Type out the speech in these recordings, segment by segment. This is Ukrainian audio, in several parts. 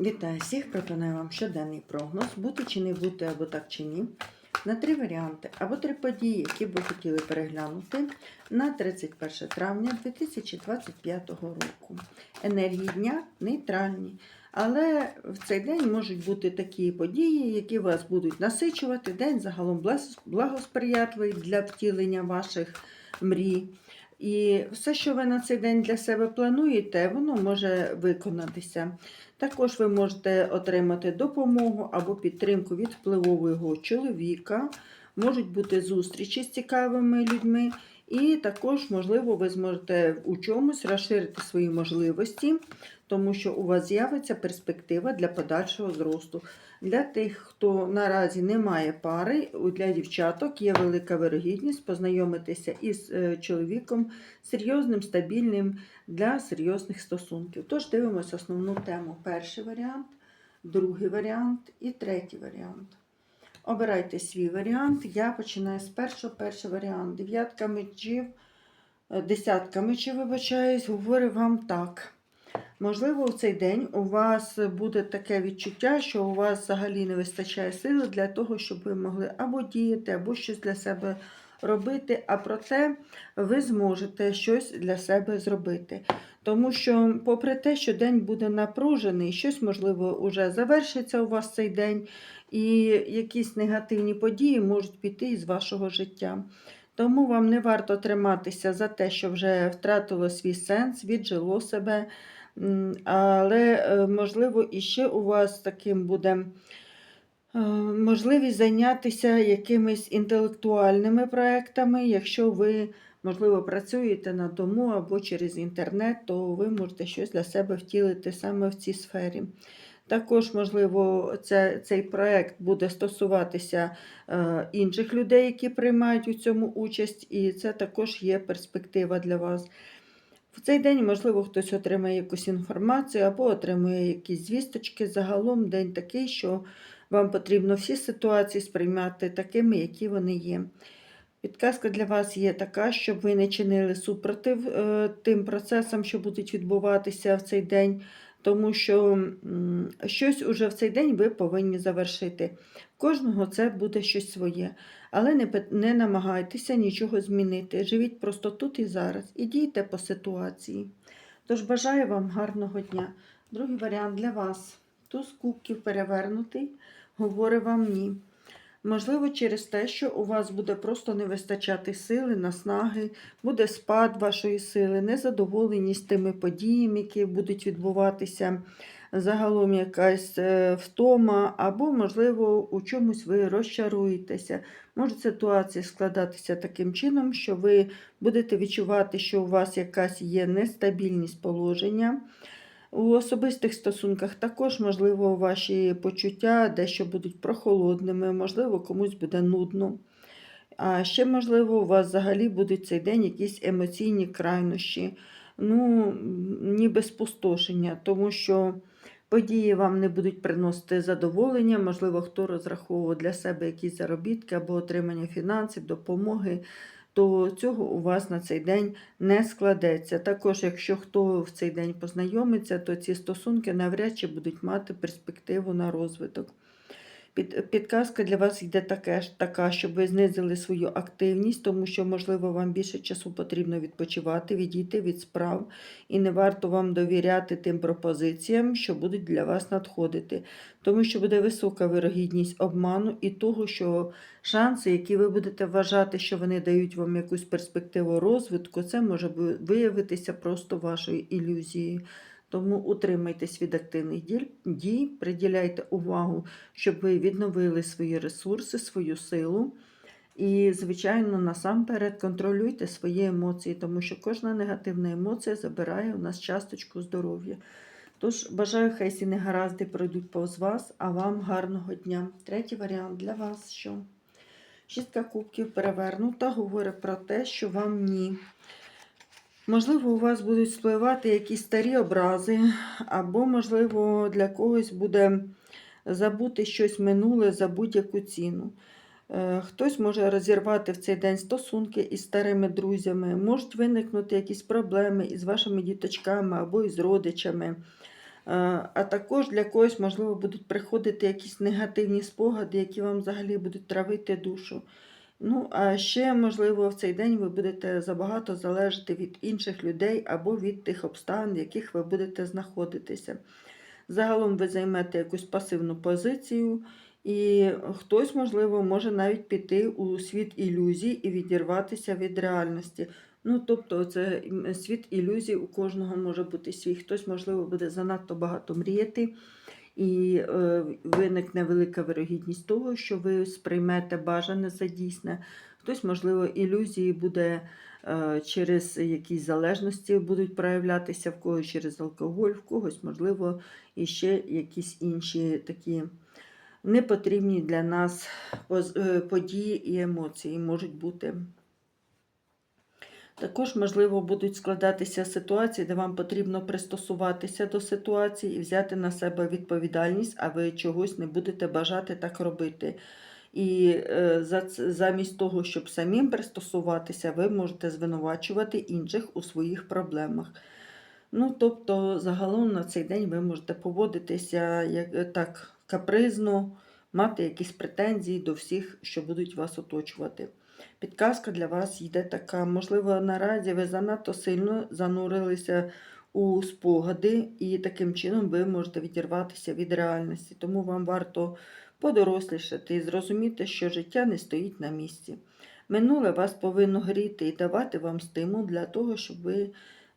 Вітаю всіх! Пропоную вам щоденний прогноз, бути чи не бути, або так чи ні. На три варіанти, або три події, які би хотіли переглянути на 31 травня 2025 року. Енергії дня нейтральні. Але в цей день можуть бути такі події, які вас будуть насичувати. День загалом благ- благосприятливий для втілення ваших мрій. І все, що ви на цей день для себе плануєте, воно може виконатися. Також ви можете отримати допомогу або підтримку від впливового чоловіка, можуть бути зустрічі з цікавими людьми, і також, можливо, ви зможете у чомусь розширити свої можливості, тому що у вас з'явиться перспектива для подальшого зросту. Для тих, хто наразі не має пари, для дівчаток є велика вирогідність познайомитися із е, чоловіком серйозним, стабільним для серйозних стосунків. Тож дивимося основну тему. Перший варіант, другий варіант і третій варіант. Обирайте свій варіант. Я починаю з першого. Перший варіант. Дев'ятка мечів, е, десятка мечів, вибачаюсь, говорю вам так. Можливо, в цей день у вас буде таке відчуття, що у вас взагалі не вистачає сили для того, щоб ви могли або діяти, або щось для себе робити, а проте ви зможете щось для себе зробити. Тому що, попри те, що день буде напружений, щось, можливо, вже завершиться у вас цей день, і якісь негативні події можуть піти із вашого життя. Тому вам не варто триматися за те, що вже втратило свій сенс, віджило себе. Але, е, можливо, іще у вас таким буде можливість зайнятися якимись інтелектуальними проектами. Якщо ви, можливо, працюєте на дому або через інтернет, то ви можете щось для себе втілити саме в цій сфері. Також, можливо, це, цей проект буде стосуватися е, інших людей, які приймають у цьому участь, і це також є перспектива для вас. В цей день, можливо, хтось отримає якусь інформацію або отримує якісь звісточки. Загалом день такий, що вам потрібно всі ситуації сприймати такими, які вони є. Підказка для вас є така, щоб ви не чинили супротив е, тим процесам, що будуть відбуватися в цей день, тому що щось уже в цей день ви повинні завершити. Кожного це буде щось своє. Але не, не намагайтеся нічого змінити. Живіть просто тут і зараз і дійте по ситуації. Тож бажаю вам гарного дня. Другий варіант для вас. Туз кубків перевернутий, говорить вам ні. Можливо, через те, що у вас буде просто не вистачати сили, наснаги, буде спад вашої сили, незадоволеність тими подіями, які будуть відбуватися, загалом якась е, втома, або, можливо, у чомусь ви розчаруєтеся. Може ситуація складатися таким чином, що ви будете відчувати, що у вас якась є нестабільність положення. У особистих стосунках також, можливо, ваші почуття дещо будуть прохолодними, можливо, комусь буде нудно. А ще, можливо, у вас взагалі будуть цей день якісь емоційні крайнощі, ну, ніби спустошення, тому що події вам не будуть приносити задоволення, можливо, хто розраховував для себе якісь заробітки або отримання фінансів, допомоги, то цього у вас на цей день не складеться. Також, якщо хто в цей день познайомиться, то ці стосунки навряд чи будуть мати перспективу на розвиток. Під, підказка для вас йде таке, така, щоб ви знизили свою активність, тому що, можливо, вам більше часу потрібно відпочивати, відійти від справ, і не варто вам довіряти тим пропозиціям, що будуть для вас надходити, тому що буде висока вирогідність обману і того, що шанси, які ви будете вважати, що вони дають вам якусь перспективу розвитку, це може виявитися просто вашою ілюзією. Тому утримайтесь від активних дій, приділяйте увагу, щоб ви відновили свої ресурси, свою силу. І, звичайно, насамперед контролюйте свої емоції, тому що кожна негативна емоція забирає у нас часточку здоров'я. Тож бажаю, хай ці негаразди пройдуть повз вас, а вам гарного дня. Третій варіант для вас що? Шістка кубків перевернута, говорить про те, що вам ні. Можливо, у вас будуть спливати якісь старі образи, або, можливо, для когось буде забути щось минуле за будь-яку ціну. Е, Хтось може розірвати в цей день стосунки із старими друзями, можуть виникнути якісь проблеми із вашими діточками або із родичами. А також для когось, можливо, будуть приходити якісь негативні спогади, які вам взагалі будуть травити душу. Ну, а ще, можливо, в цей день ви будете забагато залежати від інших людей або від тих обставин, в яких ви будете знаходитися. Загалом ви займете якусь пасивну позицію, і хтось, можливо, може навіть піти у світ ілюзій і відірватися від реальності. Ну, тобто, це світ ілюзій у кожного може бути свій. Хтось, можливо, буде занадто багато мріяти, і е, виникне велика вирогідність того, що ви сприймете бажане за дійсне. Хтось, можливо, ілюзії буде е, через якісь залежності будуть проявлятися, в когось через алкоголь, в когось, можливо, і ще якісь інші такі непотрібні для нас е, події і емоції можуть бути. Також, можливо, будуть складатися ситуації, де вам потрібно пристосуватися до ситуації і взяти на себе відповідальність, а ви чогось не будете бажати так робити. І е, за замість того, щоб самим пристосуватися, ви можете звинувачувати інших у своїх проблемах. Ну, тобто, загалом на цей день ви можете поводитися як, е, так капризно, мати якісь претензії до всіх, що будуть вас оточувати. Підказка для вас йде така. Можливо, наразі ви занадто сильно занурилися у спогади, і таким чином ви можете відірватися від реальності. Тому вам варто подорослішати і зрозуміти, що життя не стоїть на місці. Минуле вас повинно гріти і давати вам стимул для того, щоб ви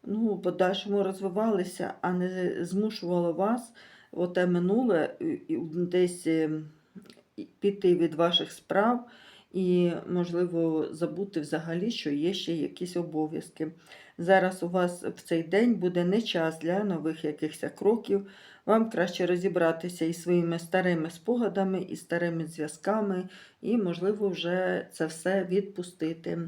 ну, подальшому розвивалися, а не змушувало вас оте минуле і десь е, піти від ваших справ і, можливо, забути взагалі, що є ще якісь обов'язки. Зараз у вас в цей день буде не час для нових якихось кроків. Вам краще розібратися із своїми старими спогадами, і старими зв'язками, і, можливо, вже це все відпустити.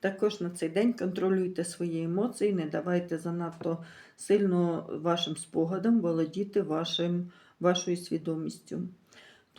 Також на цей день контролюйте свої емоції, не давайте занадто сильно вашим спогадам володіти вашим, вашою свідомістю.